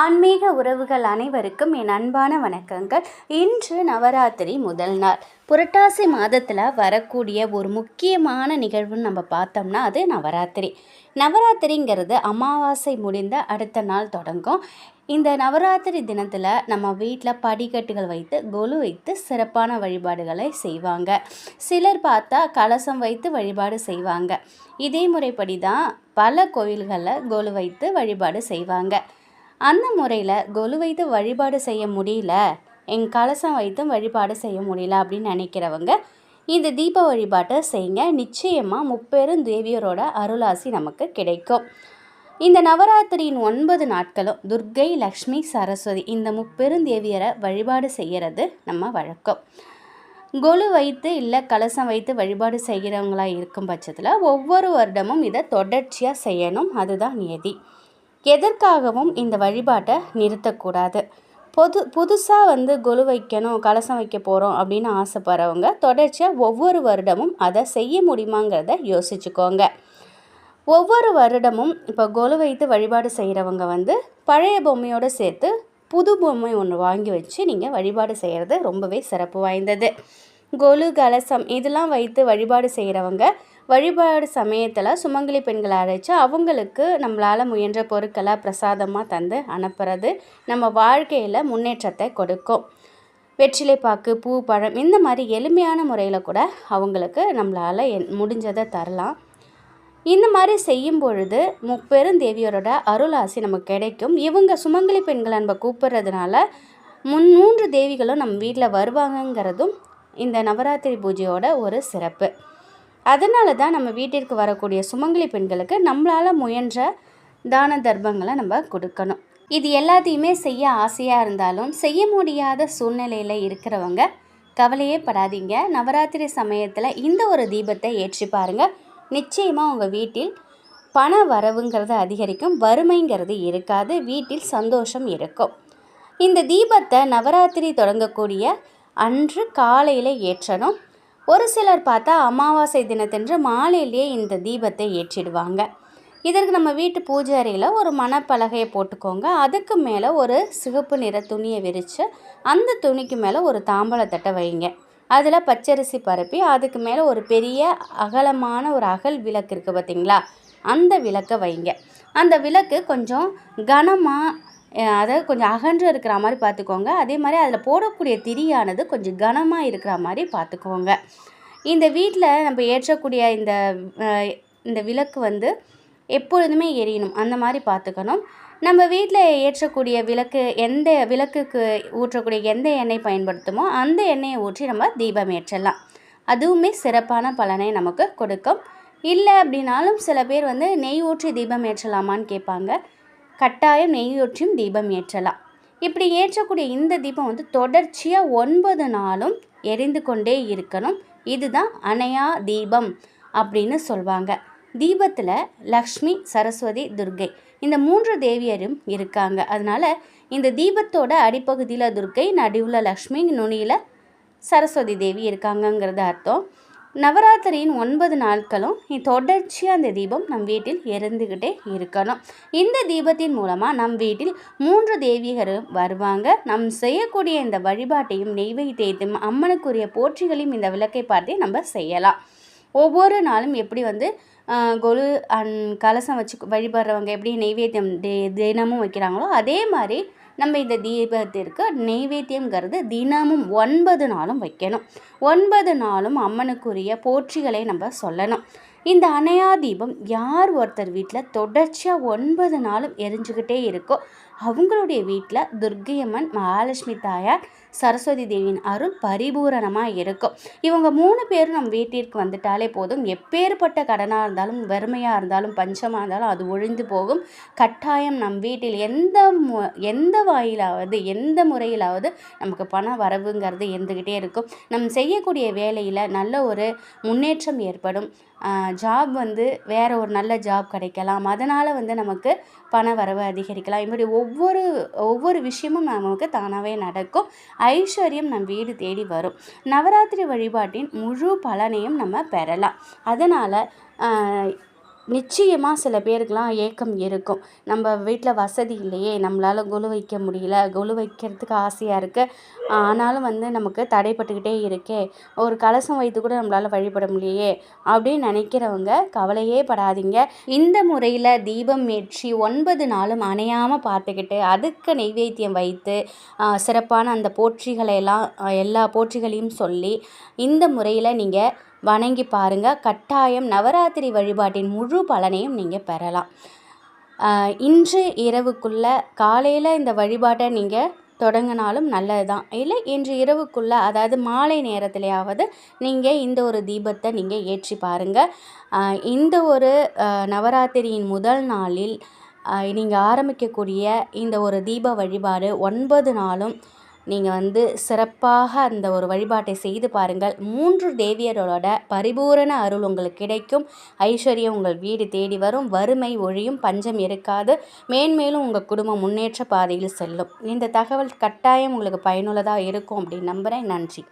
ஆன்மீக உறவுகள் அனைவருக்கும் என் அன்பான வணக்கங்கள். இன்று நவராத்திரி முதல் நாள். புரட்டாசி மாதத்தில் வரக்கூடிய ஒரு முக்கியமான நிகழ்வுன்னு நம்ம பார்த்தோம்னா அது நவராத்திரி. நவராத்திரிங்கிறது அமாவாசை முடிந்த அடுத்த நாள் தொடங்கும். இந்த நவராத்திரி தினத்தில் நம்ம வீட்டில் படிக்கட்டுகள் வைத்து கொலு வைத்து சிறப்பான வழிபாடுகளை செய்வாங்க. சிலர் பார்த்தா கலசம் வைத்து வழிபாடு செய்வாங்க. இதே முறைப்படி தான் பல கோயில்களில் கொலு வைத்து வழிபாடு செய்வாங்க. அந்த முறையில் கொலு வைத்து வழிபாடு செய்ய முடியல என் கலசம் வைத்தும் வழிபாடு செய்ய முடியல அப்படின்னு நினைக்கிறவங்க இந்த தீப வழிபாட்டை செய்யுங்க நிச்சயமாக முப்பெரும் தேவியரோட அருளாசி நமக்கு கிடைக்கும். இந்த நவராத்திரியின் ஒன்பது நாட்களும் துர்க்கை லக்ஷ்மி சரஸ்வதி இந்த முப்பெரும் தேவியரை வழிபாடு செய்கிறது நம்ம வழக்கம். கொலு வைத்து இல்லை கலசம் வைத்து வழிபாடு செய்கிறவங்களா இருக்கும் பட்சத்தில் ஒவ்வொரு வருடமும் இதை தொடர்ச்சியாக செய்யணும். அதுதான் நியதி. எதற்காகவும் இந்த வழிபாட்டை நிறுத்தக்கூடாது. பொது புதுசாக வந்து கொலு வைக்கணும் கலசம் வைக்க போகிறோம் அப்படின்னு ஆசைப்படுறவங்க தொடர்ச்சியாக ஒவ்வொரு வருடமும் அதை செய்ய முடியுமாங்கிறத யோசிச்சுக்கோங்க. ஒவ்வொரு வருடமும் இப்போ கொலு வைத்து வழிபாடு செய்கிறவங்க வந்து பழைய பொம்மையோடு சேர்த்து புது பொம்மை ஒன்று வாங்கி வச்சு நீங்கள் வழிபாடு செய்கிறது ரொம்பவே சிறப்பு வாய்ந்தது. கொலு கலசம் இதெல்லாம் வைத்து வழிபாடு செய்கிறவங்க வழிபாடு சமயத்தில் சுமங்கலி பெண்களை அழைச்சி அவங்களுக்கு நம்மளால் முயன்ற பொருட்களை பிரசாதமாக தந்து அனுப்புறது நம்ம வாழ்க்கையில் முன்னேற்றத்தை கொடுக்கும். வெற்றிலை பாக்கு பூ பழம் இந்த மாதிரி எளிமையான முறையில் கூட அவங்களுக்கு நம்மளால் என் முடிஞ்சதை தரலாம். இந்த மாதிரி செய்யும் பொழுது முப்பெருந்தேவியரோட அருளாசி நமக்கு கிடைக்கும். இவங்க சுமங்கலி பெண்களை நம்ம கூப்பிட்றதுனால முன் மூன்று தேவிகளும் நம்ம வீட்டில் வருவாங்கங்கிறதும் இந்த நவராத்திரி பூஜையோட ஒரு சிறப்பு. அதனால தான் நம்ம வீட்டிற்கு வரக்கூடிய சுமங்கலி பெண்களுக்கு நம்மளால் முயன்ற தான தர்மங்களை நம்ம கொடுக்கணும். இது எல்லாத்தையுமே செய்ய ஆசையாக இருந்தாலும் செய்ய முடியாத சூழ்நிலையில் இருக்கிறவங்க கவலையே படாதீங்க. நவராத்திரி சமயத்தில் இந்த ஒரு தீபத்தை ஏற்றி பாருங்கள் நிச்சயமாக உங்கள் வீட்டில் பண வரவுங்கிறது அதிகரிக்கும். வறுமைங்கிறது இருக்காது. வீட்டில் சந்தோஷம் இருக்கும். இந்த தீபத்தை நவராத்திரி தொடங்கக்கூடிய அன்று காலையில் ஏற்றணும். ஒரு சிலர் பார்த்தா அமாவாசை தினத்தன்று மாலையிலேயே இந்த தீபத்தை ஏற்றிடுவாங்க. இதற்கு நம்ம வீட்டு பூஜை அறையில் ஒரு மணப்பலகையை போட்டுக்கோங்க. அதுக்கு மேலே ஒரு சிகப்பு நிற துணியை விரித்து அந்த துணிக்கு மேலே ஒரு தாம்பழத்தட்டை வைங்க. அதில் பச்சரிசி பரப்பி அதுக்கு மேலே ஒரு பெரிய அகலமான ஒரு அகல் விளக்கு இருக்குது பார்த்தீங்களா அந்த விளக்கை வைங்க. அந்த விளக்கு கொஞ்சம் கனமாக அதாவது கொஞ்சம் அகன்று இருக்கிற மாதிரி பார்த்துக்கோங்க. அதே மாதிரி அதில் போடக்கூடிய திரியானது கொஞ்சம் கனமாக இருக்கிற மாதிரி பார்த்துக்கோங்க. இந்த வீட்டில் நம்ம ஏற்றக்கூடிய இந்த இந்த விளக்கு வந்து எப்பொழுதுமே எரியணும். அந்த மாதிரி பார்த்துக்கணும். நம்ம வீட்டில் ஏற்றக்கூடிய விளக்கு எந்த விளக்குக்கு ஊற்றக்கூடிய எந்த எண்ணெய் பயன்படுத்துமோ அந்த எண்ணெயை ஊற்றி நம்ம தீபம் ஏற்றலாம். அதுவுமே சிறப்பான பலனை நமக்கு கொடுக்கும். இல்லை அப்படின்னாலும் சில பேர் வந்து நெய் ஊற்றி தீபம் ஏற்றலாமான்னு கேட்பாங்க. கட்டாயம் நெய்யொற்றியும் தீபம் ஏற்றலாம். இப்படி ஏற்றக்கூடிய இந்த தீபம் வந்து தொடர்ச்சியாக ஒன்பது நாளும் எரிந்து கொண்டே இருக்கணும். இதுதான் அணையா தீபம் அப்படின்னு சொல்வாங்க. தீபத்தில் லக்ஷ்மி சரஸ்வதி துர்கை இந்த மூன்று தேவியரும் இருக்காங்க. அதனால் இந்த தீபத்தோட அடிப்பகுதியில் துர்கை நடுவில் லக்ஷ்மி நுனியில் சரஸ்வதி தேவி இருக்காங்கங்கிறது அர்த்தம். நவராத்திரியின் ஒன்பது நாட்களும் தொடர்ச்சியாக அந்த தீபம் நம் வீட்டில் எரிந்துக்கிட்டே இருக்கணும். இந்த தீபத்தின் மூலமாக நம் வீட்டில் மூன்று தேவிகரும் வருவாங்க. நம் செய்யக்கூடிய இந்த வழிபாட்டையும் நெய்வேத்தியத்தையும் அம்மனுக்குரிய போற்றிகளையும் இந்த விளக்கை பார்த்தே நம்ம செய்யலாம். ஒவ்வொரு நாளும் எப்படி வந்து கொலு அன் கலசம் வச்சு வழிபடுறவங்க எப்படி நெய்வேத்தியம் தினமும் வைக்கிறாங்களோ அதே மாதிரி நம்ம இந்த தீபத்திற்கு நெய்வேத்தியங்கிறது தினமும் ஒன்பது நாளும் வைக்கணும். ஒன்பது நாளும் அம்மனுக்குரிய போற்றிகளை நம்ம சொல்லணும். இந்த அணையா தீபம் யார் ஒருத்தர் வீட்டில் தொடர்ச்சியாக ஒன்பது நாளும் எரிஞ்சுக்கிட்டே இருக்கோ அவங்களுடைய வீட்டில் துர்கையம்மன் மகாலட்சுமி தாயார் சரஸ்வதி தேவியின் அருள் பரிபூரணமாக இருக்கும் இவங்க மூணு பேரும் நம்ம வீட்டிற்கு வந்துட்டாலே போதும். எப்பேற்பட்ட கடனாக இருந்தாலும் வறுமையாக இருந்தாலும் பஞ்சமாக இருந்தாலும் அது ஒழிந்து போகும். கட்டாயம் நம் வீட்டில் எந்த மு எந்த வாயிலாவது எந்த முறையிலாவது நமக்கு பண வரவுங்கிறது இருந்துக்கிட்டே இருக்கும். நம் செய்யக்கூடிய வேலையில் நல்ல ஒரு முன்னேற்றம் ஏற்படும். ஜாப் வந்து வேறு ஒரு நல்ல ஜாப் கிடைக்கலாம். அதனால் வந்து நமக்கு பண வரவு அதிகரிக்கலாம். இப்படி ஒவ்வொரு ஒவ்வொரு விஷயமும் நமக்கு தானாகவே நடக்கும். ஐஸ்வர்யம் நம் வீடு தேடி வரும். நவராத்திரி வழிபாட்டின் முழு பலனையும் நம்ம பெறலாம். அதனால் நிச்சயமாக சில பேருக்கெலாம் ஏக்கம் இருக்கும். நம்ம வீட்டில் வசதி இல்லையே நம்மளால் கொலு வைக்க முடியல கொலு வைக்கிறதுக்கு ஆசையாக இருக்குது ஆனாலும் வந்து நமக்கு தடைப்பட்டுக்கிட்டே இருக்கே ஒரு கலசம் வைத்து கூட நம்மளால் வழிபட முடியலையே அப்படின்னு நினைக்கிறவங்க கவலையே படாதீங்க. இந்த முறையில் தீபம் ஏற்றி ஒன்பது நாளும் அணையாமல் பார்த்துக்கிட்டு அதுக்கு நெய்வேத்தியம் வைத்து சிறப்பான அந்த போற்றிகளை எல்லாம் எல்லா போற்றிகளையும் சொல்லி இந்த முறையில் நீங்கள் வணங்கி பாருங்கள் கட்டாயம் நவராத்திரி வழிபாட்டின் முழு பலனையும் நீங்கள் பெறலாம். இன்று இரவுக்குள்ளே காலையில் இந்த வழிபாட்டை நீங்கள் தொடங்கினாலும் நல்லது தான் இல்லை இன்று இரவுக்குள்ளே அதாவது மாலை நேரத்திலேயாவது நீங்கள் இந்த ஒரு தீபத்தை நீங்கள் ஏற்றி பாருங்கள் இந்த ஒரு நவராத்திரியின் முதல் நாளில் நீங்கள் ஆரம்பிக்கக்கூடிய இந்த ஒரு தீப வழிபாடு ஒன்பது நாளும் நீங்கள் வந்து சிறப்பாக அந்த ஒரு வழிபாட்டை செய்து பாருங்கள். மூன்று தேவியரோட பரிபூரண அருள் உங்களுக்கு கிடைக்கும். ஐஸ்வர்யம் உங்கள் வீடு தேடி வரும். வறுமை ஒழியும். பஞ்சம் இருக்காது. மேன்மேலும் உங்கள் குடும்பம் முன்னேற்ற பாதையில் செல்லும். இந்த தகவல் கட்டாயம் உங்களுக்கு பயனுள்ளதாக இருக்கும் அப்படின்னு நம்புகிறேன் நன்றி.